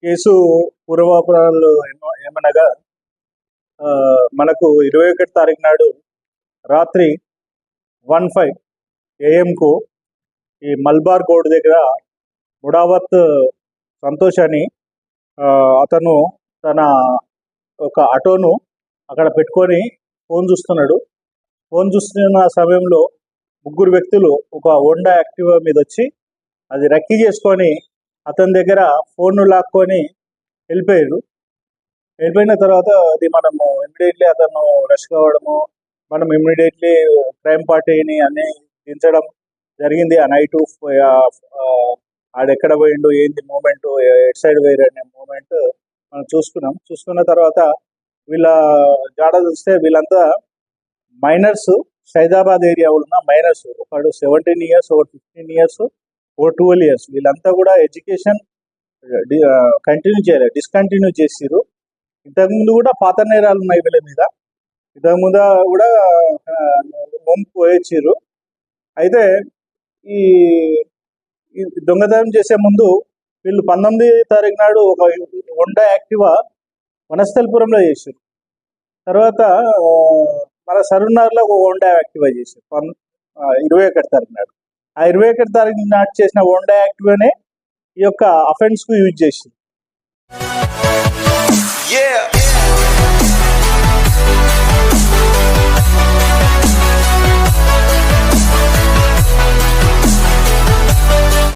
Case పూర్వాపరాలు ఏమనగా మనకు ఇరవై ఒకటి తారీఖు నాడు రాత్రి వన్ ఫైవ్ ఏఎంకు ఈ మల్బార్ కోడ్ దగ్గర ముడావత్ సంతోష్ అని అతను తన ఒక ఆటోను అక్కడ పెట్టుకొని ఫోన్ చూస్తున్నాడు. ఫోన్ చూస్తున్న సమయంలో ముగ్గురు వ్యక్తులు ఒక హోండా యాక్టివా మీద వచ్చి అది రక్కీ చేసుకొని అతని దగ్గర ఫోన్ లాక్కొని వెళ్ళిపోయాడు వెళ్ళిపోయిన తర్వాత అది మనము ఇమ్మీడియట్లీ అతను రష్ కావడము మనం ఇమ్మీడియట్లీ క్రైమ్ పార్టీని అన్ని దించడం జరిగింది. ఆ నైట్ ఆడెక్కడ పోయిండు ఏంది మూమెంట్ ఎట్ సైడ్ వేరు అనే మూమెంట్ మనం చూసుకున్నాం. చూసుకున్న తర్వాత వీళ్ళ జాడ చూస్తే వీళ్ళంతా మైనర్స్ సైదాబాద్ ఏరియా ఉన్న మైనర్స్ ఒకడు సెవెంటీన్ ఇయర్స్ ఒక ఫిఫ్టీన్ ఇయర్స్ ఓ ట్వెల్వ్ ఇయర్స్ వీళ్ళంతా కూడా ఎడ్యుకేషన్ కంటిన్యూ చేయలేదు డిస్కంటిన్యూ చేసిరు ఇంతకుముందు కూడా పాత నేరాలు ఉన్నాయి వీళ్ళ మీద. ఇంతకుముందు కూడా హోమ్ పోయొచ్చిర్రు. అయితే ఈ దొంగతనం చేసే ముందు వీళ్ళు పంతొమ్మిది తారీఖు నాడు ఒక హోండా యాక్టివా వనస్థలపురంలో చేసారు తర్వాత మన సరునార్లో ఒక హోండా యాక్టివా చేశారు. ఇరవై ఒకటి తారీఖు నాడు. ఆ ఇరవై ఒకటి తారీఖు నాటి చేసిన హోండా యాక్టివానే ఈ యొక్క అఫెన్స్కు యూజ్ చేసింది.